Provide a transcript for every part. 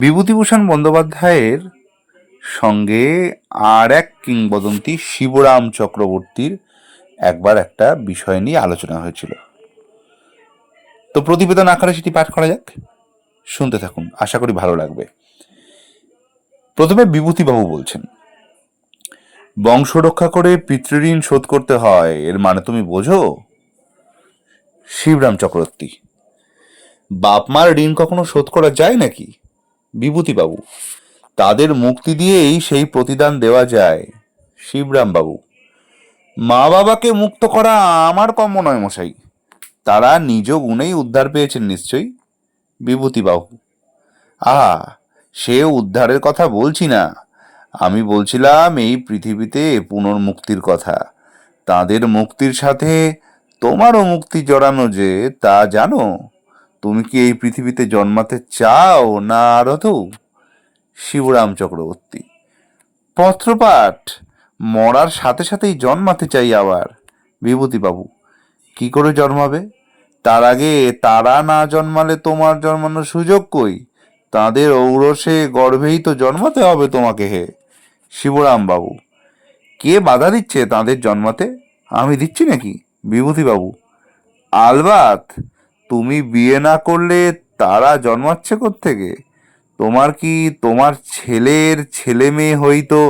বিভূতিভূষণ বন্দ্যোপাধ্যায়ের সঙ্গে আর এক কিংবদন্তি শিবরাম চক্রবর্তীর একবার একটা বিষয় নিয়ে আলোচনা হয়েছিল। তো প্রতিবেদন আকারে সেটি পাঠ করা যাক। শুনতে থাকুন, আশা করি ভালো লাগবে। প্রথমে বিভূতিবাবু বলছেন, বংশ রক্ষা করে পিতৃঋণ শোধ করতে হয়, এর মানে তুমি বোঝো? শিবরাম চক্রবর্তী, বাপ মার ঋণ কখনো শোধ করা যায় নাকি? বিভূতিবাবু। তাদের মুক্তি দিয়েই সেই প্রতিদান দেওয়া যায় শিবরাম বাবু মা বাবাকে মুক্ত করা আমার কর্ম নয় মশাই। তারা নিজ গুণেই উদ্ধার পেয়েছেন নিশ্চয়ই, বিভূতিবাবু। আহা সে উদ্ধারের কথা বলছি না। আমি বলছিলাম, এই পৃথিবীতে পুনর্মুক্তির কথা। তাদের মুক্তির সাথে তোমারও মুক্তি জড়ানো যে, তা জানো? তুমি কি এই পৃথিবীতে জন্মাতে চাও না আরত শিবরাম চক্রবর্তী। পত্রপাঠ, মরার সাথে সাথেই জন্মাতে চাই আবার। বিভূতিবাবু, কি করে জন্মাবে? তার আগে তারা না জন্মালে তোমার জন্মানোর সুযোগ কই? তাদের ঔরসে গর্ভেই তো জন্মাতে হবে তোমাকে হে। শিবরাম বাবু কে বাধা দিচ্ছে তাদের জন্মাতে? আমি দিচ্ছি নাকি? বিভূতিবাবু, আলবাত তুমি বিয়ে না করলে তারা জন্মাচ্ছে থেকে তোমার কি তোমার ছেলের ছেলে মেয়ে হইতো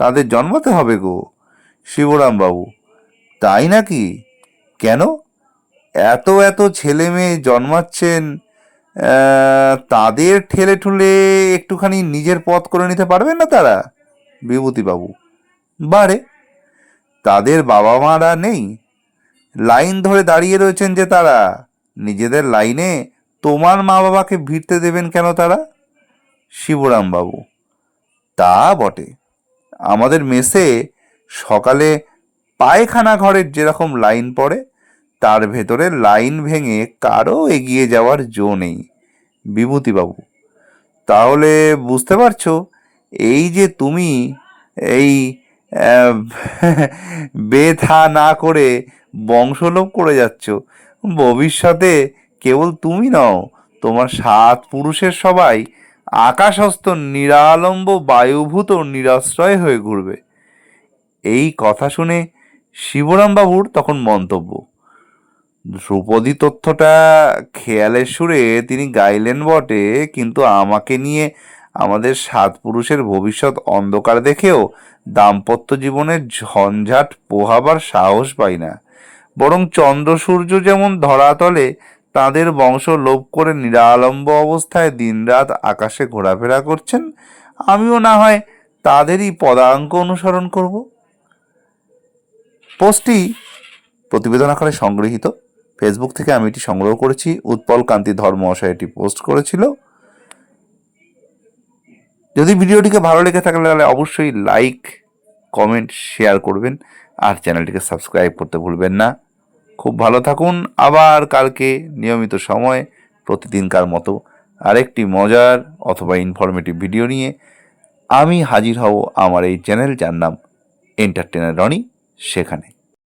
তাদের জন্মাতে হবে গো? শিবরাম বাবু তাই নাকি? কেন? এত এত ছেলে মেয়ে জন্মাচ্ছেন তাদের ঠেলে ঠুলে একটুখানি নিজের পথ করে নিতে পারবেন না তারা? বিভূতিবাবু, বারে, তাদের বাবা মারা নেই। লাইন ধরে দাঁড়িয়ে রয়েছেন যে তারা। নিজেদের লাইনে তোমার মা বাবাকে ভিড়তে দেবেন কেন তারা? শিবরাম বাবু তা বটে। আমাদের মেসে সকালে পায়খানা ঘরের যেরকম লাইন পড়ে, তার ভেতরে লাইন ভেঙে কারও এগিয়ে যাওয়ার জো নেই। বিভূতিবাবু, তাহলে বুঝতে পারছ, এই যে তুমি এই বেথা না করে বংশলোপ করে যাচ্ছ ভবিষ্যতে কেবল তুমি নও, তোমার সাত পুরুষের সবাই আকাশস্থ, নিরালম্ব, বায়ুভূত নিরাশ্রয় হয়ে ঘুরবে। এই কথা শুনে শিবরামবাবুর তখন মন্তব্য। ধ্রুপদী তথ্যটা খেয়ালের সুরে তিনি গাইলেন বটে, কিন্তু আমাকে নিয়ে আমাদের সাত পুরুষের ভবিষ্যৎ অন্ধকার দেখেও দাম্পত্য জীবনের ঝঞ্ঝাট পোহাবার সাহস পাই না। বরং চন্দ্র সূর্য যেমন ধরাতলে, তাদের বংশ লোভ করে নিরালম্ব অবস্থায় দিনরাত আকাশে ঘোরাফেরা করছেন, আমিও না হয় তাদেরই পদাঙ্ক অনুসরণ করব। পোস্টটি প্রতিবেদন আকারে সংগৃহীত। ফেসবুক থেকে আমি এটি সংগ্রহ করেছি। উৎপল কান্তি ধর্ম মহাশয় এটি পোস্ট করেছিল। যদি ভিডিওটিকে ভালো লেগে থাকে তাহলে অবশ্যই লাইক, কমেন্ট, শেয়ার করবেন। আর চ্যানেলটিকে সাবস্ক্রাইব করতে ভুলবেন না। খুব ভালো থাকুন। আবার কালকে নিয়মিত সময় প্রতিদিনকার মতো আরেকটি মজার অথবা ইনফরমেটিভ ভিডিও নিয়ে আমি হাজির হব আমার এই চ্যানেল যার নাম এন্টারটেনার রনি, সেখানে।